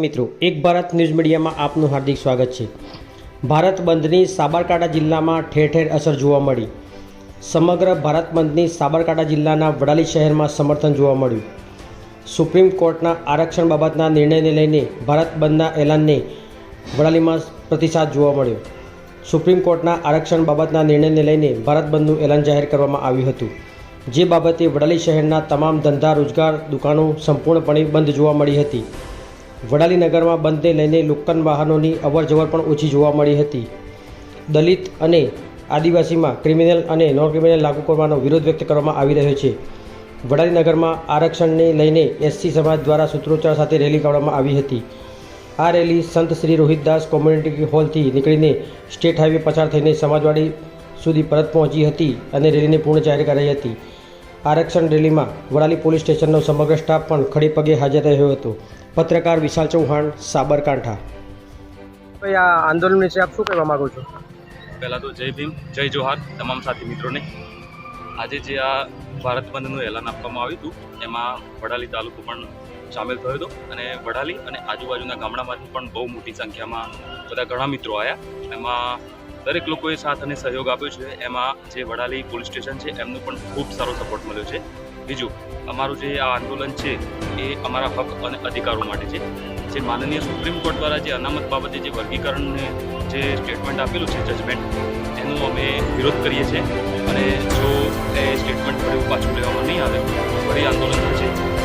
મિત્રો, એક ભારત ન્યૂઝ મીડિયામાં આપનું હાર્દિક સ્વાગત છે. ભારત બંધની સાબરકાંઠા જિલ્લામાં ઠેર ઠેર અસર જોવા મળી. સમગ્ર ભારત બંધની સાબરકાંઠા જિલ્લાના વડાલી શહેરમાં સમર્થન જોવા મળ્યું. સુપ્રીમ કોર્ટના આરક્ષણ બાબતના નિર્ણયને લઈને ભારત બંધના એલાનને વડાલીમાં પ્રતિસાદ જોવા મળ્યો. સુપ્રીમ કોર્ટના આરક્ષણ બાબતના નિર્ણયને લઈને ભારત બંધનું એલાન જાહેર કરવામાં આવ્યું હતું. જે બાબતે વડાલી શહેરના તમામ ધંધા, રોજગાર દુકાનો સંપૂર્ણપણે બંધ જોવા મળી હતી. વડાલી નગરમાં બંધને લઈને લુક્કન વાહનોની અવરજવર પણ ઓછી જોવા મળી હતી. દલિત અને આદિવાસીમાં ક્રિમિનલ અને નોન ક્રિમિનલ લાગુ કરવાનો વિરોધ વ્યક્ત કરવામાં આવી રહ્યો છે. વડાલી નગરમાં આરક્ષણને લઈને એસસી સમાજ દ્વારા સૂત્રોચ્ચાર સાથે રેલી કાઢવામાં આવી હતી. આ રેલી સંત શ્રી રોહિતદાસ કોમ્યુનિટી હોલથી નીકળીને સ્ટેટ હાઈવે પસાર થઈને સમાજવાડી સુધી પરત પહોંચી હતી અને રેલીને પૂર્ણ જાહેર કરાઈ હતી. આરક્ષણ રેલીમાં વડાલી પોલીસ સ્ટેશનનો સમગ્ર સ્ટાફ પણ ખડે પગે હાજર રહ્યો હતો. પત્રકાર વિશાલ ચૌહાણ સાબરકાંઠા. ભાઈ આ આંદોલન વિશે આપ શું કહેવા માગો છો? પહેલાં તો જય ભીમ જય જોહાર તમામ સાથી મિત્રોને. આજે જે આ ભારત બંધનું એલાન આપવામાં આવ્યું હતું એમાં વડાલી તાલુકો પણ સામેલ થયો હતો અને વડાલી અને આજુબાજુના ગામડામાંથી પણ બહુ મોટી સંખ્યામાં બધા ઘણા મિત્રો આવ્યા એમાં દરેક લોકોએ સાથ અને સહયોગ આપ્યો છે. એમાં જે વડાલી પોલીસ સ્ટેશન છે, એમનો પણ ખૂબ સારો સપોર્ટ મળ્યો છે. બીજું, અમારું જે આ આંદોલન છે, એ અમારા હક અને અધિકારો માટે છે. જે માનનીય સુપ્રીમ કોર્ટ દ્વારા જે અનામત બાબતે જે વર્ગીકરણને જે સ્ટેટમેન્ટ આપેલું છે જજમેન્ટ એનો અમે વિરોધ કરીએ છીએ. અને જો એ સ્ટેટમેન્ટ પાછું લેવામાં નહીં આવે, તો ફરી આંદોલન થશે.